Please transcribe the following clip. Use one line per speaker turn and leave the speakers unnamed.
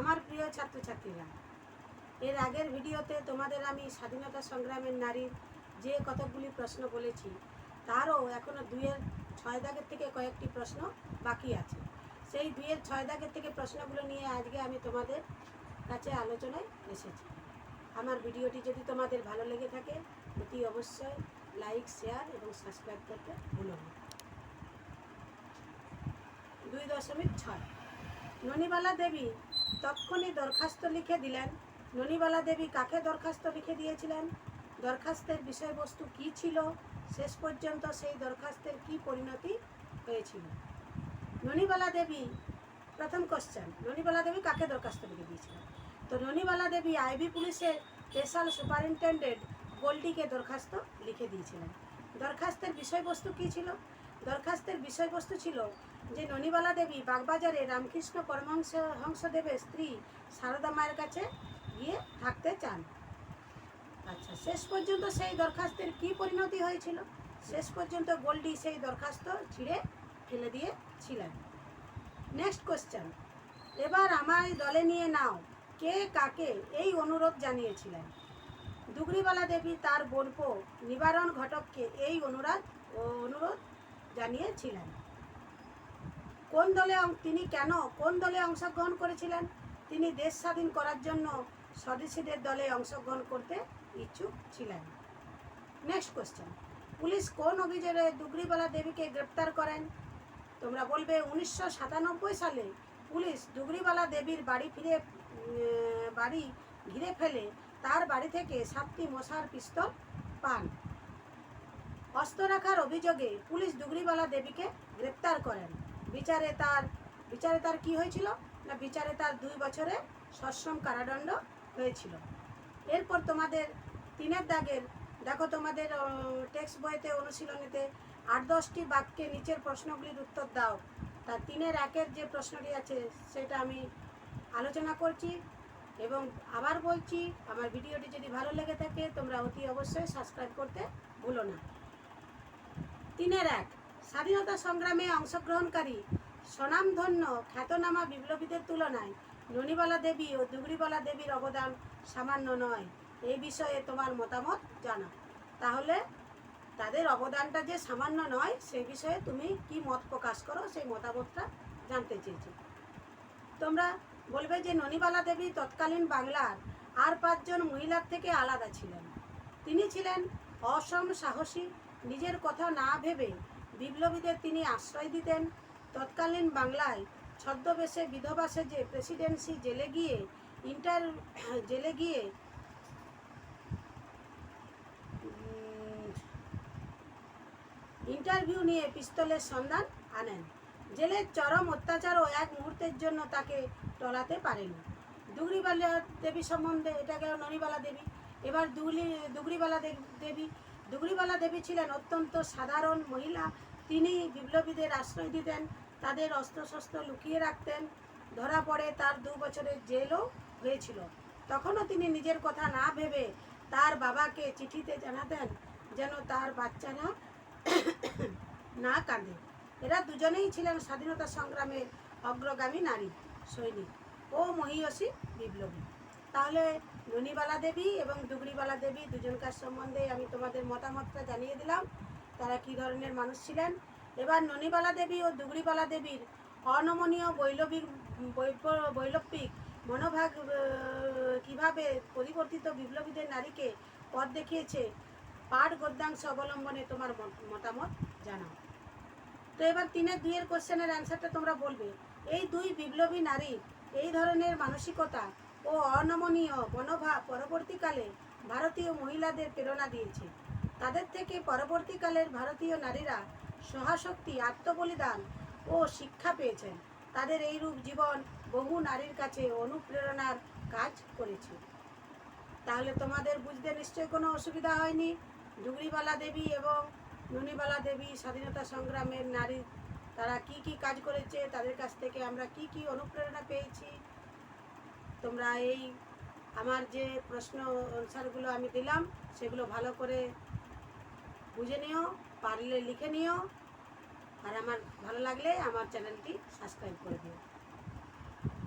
আমার প্রিয় ছাত্রছাত্রীরা, এর আগের ভিডিওতে তোমাদের আমি স্বাধীনতা সংগ্রামের নারীর যে কতকগুলি প্রশ্ন বলেছি, তারও এখনও দুইয়ের ছয় দাগের থেকে কয়েকটি প্রশ্ন বাকি আছে। সেই দুয়ের ছয় দাগের থেকে প্রশ্নগুলো নিয়ে আজকে আমি তোমাদের কাছে আলোচনায় এসেছি। আমার ভিডিওটি যদি তোমাদের ভালো লেগে থাকে, অতি অবশ্যই লাইক, শেয়ার এবং সাবস্ক্রাইব করতে ভুলো না। দুই দশমিক ছয়। ননিবালা দেবী তক্ষণই দরখাস্ত লিখে দিলেন। ননিবালা দেবী কাকে দরখাস্ত লিখে দিয়েছিলেন? দরখাস্তের বিষয়বস্তু কি ছিল? শেষ পর্যন্ত সেই দরখাস্তের কি পরিণতি হয়েছিল? ননিবালা দেবী, প্রথম কোশ্চেন ননিবালা দেবী কাকে দরখাস্ত লিখে দিয়েছিলেন? তো ননিবালা দেবী আইবি পুলিশের স্পেশাল সুপারিনটেন্ডেন্ট গোল্ডিকে দরখাস্ত লিখে দিয়েছিলেন। দরখাস্তের বিষয়বস্তু কি ছিল? দরখাস্তের বিষয়বস্তু ছিল যে ননিবালা দেবী বাগবাজারে রামকৃষ্ণ পরমহংস হংসদেবের স্ত্রী সারদা মায়ের কাছে গিয়ে থাকতে চান। আচ্ছা শেষ পর্যন্ত সেই দরখাস্তের কি পরিণতি হয়েছিল? শেষ পর্যন্ত গোল্ডি সেই দরখাস্ত ছিঁড়ে ফেলে দিয়েছিলেন। নেক্সট কোশ্চেন এবার আমায় দলে নিয়ে নাও। কে কাকে এই অনুরোধ জানিয়েছিলেন? দুগরিবালা দেবী তার বোনপ নিবারণ ঘটককে এই অনুরাগ ও অনুরোধ জানিয়েছিলেন। কোন দলে তিনি কেন, কোন দলে অংশগ্রহণ করেছিলেন? তিনি দেশ স্বাধীন করার জন্য স্বদেশীদের দলে অংশগ্রহণ করতে ইচ্ছুক ছিলেন। নেক্সট কোশ্চেন পুলিশ কোন অভিযোগে দুগরিবালা দেবীকে গ্রেপ্তার করেন? তোমরা বলবে উনিশশো সাতানব্বই সালে পুলিশ দুগরিবালা দেবীর বাড়ি ফিরে বাড়ি ঘিরে ফেলে তার বাড়ি থেকে সাতটি মশার পিস্তল পান। অস্ত্র রাখার অভিযোগে পুলিশ দুগরিবালা দেবীকে গ্রেপ্তার করেন। বিচারে তার বিচারে তার কি হয়েছিল? না বিচারে তার দুই বছরে সশ্রম কারাদণ্ড হয়েছিল। এরপর তোমাদের তিনের দাগের, দেখো তোমাদের টেক্সট বইতে অনুশীলনীতে আট দশটি বাক্যে নিচের প্রশ্নগুলির উত্তর দাও। তার তিনের একের যে প্রশ্নটি আছে, সেটা আমি আলোচনা করছি এবং আবার বলছি, আমার ভিডিওটি যদি ভালো লেগে থাকে, তোমরা অতি অবশ্যই সাবস্ক্রাইব করতে ভুলো না। তিনের এক স্বাধীনতা সংগ্রামে অংশগ্রহণকারী স্বনামধন্য খ্যাতনামা বিপ্লবীদের তুলনায় ননিবালা দেবী ও দুগরিবালা দেবীর অবদান সামান্য নয়। এই বিষয়ে তোমার মতামত জানা তাহলে তাদের অবদানটা যে সামান্য নয় সেই বিষয়ে তুমি কি মত প্রকাশ করো? সেই মতামতটা জানতে চেয়েছি। তোমরা বলবে যে ননিবালা দেবী তৎকালীন বাংলার আর পাঁচজন মহিলার থেকে আলাদা ছিলেন। তিনি ছিলেন অসম সাহসী। নিজের কথা না ভেবে বিপ্লবীদের তিনি আশ্রয় দিতেন। তৎকালীন বাংলায় ছদ্মবেশে বিধবা সেজে প্রেসিডেন্সি জেলে গিয়ে, ইন্টার জেলে গিয়ে ইন্টারভিউ নিয়ে পিস্তলের সন্ধান আনেন। জেলের চরম অত্যাচার ও এক মুহূর্তের জন্য তাকে টলাতে পারেনি। দুগরিবালা দেবী সম্বন্ধে, এটা গেল ননিবালা দেবী। এবার দুগলি দুগরিবালা দে- দেবী দুগরিবালা দেবী ছিলেন অত্যন্ত সাধারণ মহিলা। তিনি বিপ্লবীদের আশ্রয় দিতেন, তাদের অস্ত্রশস্ত্র লুকিয়ে রাখতেন। ধরা পড়ে তার দু বছরের জেলও হয়েছিল। তখনও তিনি নিজের কথা না ভেবে তার বাবাকে চিঠিতে জানাতেন যেন তার বাচ্চারা না কাঁদে। এরা দুজনেই ছিলেন স্বাধীনতা সংগ্রামের অগ্রগামী নারী, সৈনিক ও মহিয়সী বিপ্লবী। তাহলে ননিবালা দেবী এবং দুগরিবালা দেবী দুজনকার সম্বন্ধে আমি তোমাদের মতামতটা জানিয়ে দিলাম। তারা কী ধরনের মানুষ ছিলেন? এবার ননিবালা দেবী ও দুগরিবালা দেবীর অনমনীয় বৈলবিক বৈলব্যিক মনোভাগ কীভাবে পরিবর্তিত বিপ্লবীদের নারীকে পথ দেখিয়েছে, পাঠ গদ্যাংশ অবলম্বনে তোমার মত- মতামত জানাও। তো এবার তিনের দুইয়ের কোশ্চেনের অ্যান্সারটা তোমরা বলবে। এই দুই বিপ্লবী নারী এই ধরনের মানসিকতা ও অনমনীয় মনোভাব পরবর্তীকালে ভারতীয় মহিলাদের প্রেরণা দিয়েছে। তাদের থেকে পরবর্তীকালের ভারতীয় নারীরা সহাশক্তি, আত্মবলিদান ও শিক্ষা পেয়েছেন। তাদের এইরূপ জীবন বহু নারীর কাছে অনুপ্রেরণার কাজ করেছে। তাহলে তোমাদের বুঝতে নিশ্চয়ই কোনো অসুবিধা হয়নি? ডুগরিবালা দেবী এবং ননিবালা দেবী স্বাধীনতা সংগ্রামের নারী, তারা কি কি কাজ করেছে? তাদের কাছ থেকে আমরা কি কি অনুপ্রেরণা পেয়েছি? তোমরা এই আমার যে প্রশ্ন অনুসারগুলো আমি দিলাম, সেগুলো ভালো করে বুঝে নিও, পারলে লিখে নিও, আর আমার ভালো লাগলে আমার চ্যানেলটি সাবস্ক্রাইব করে দিও।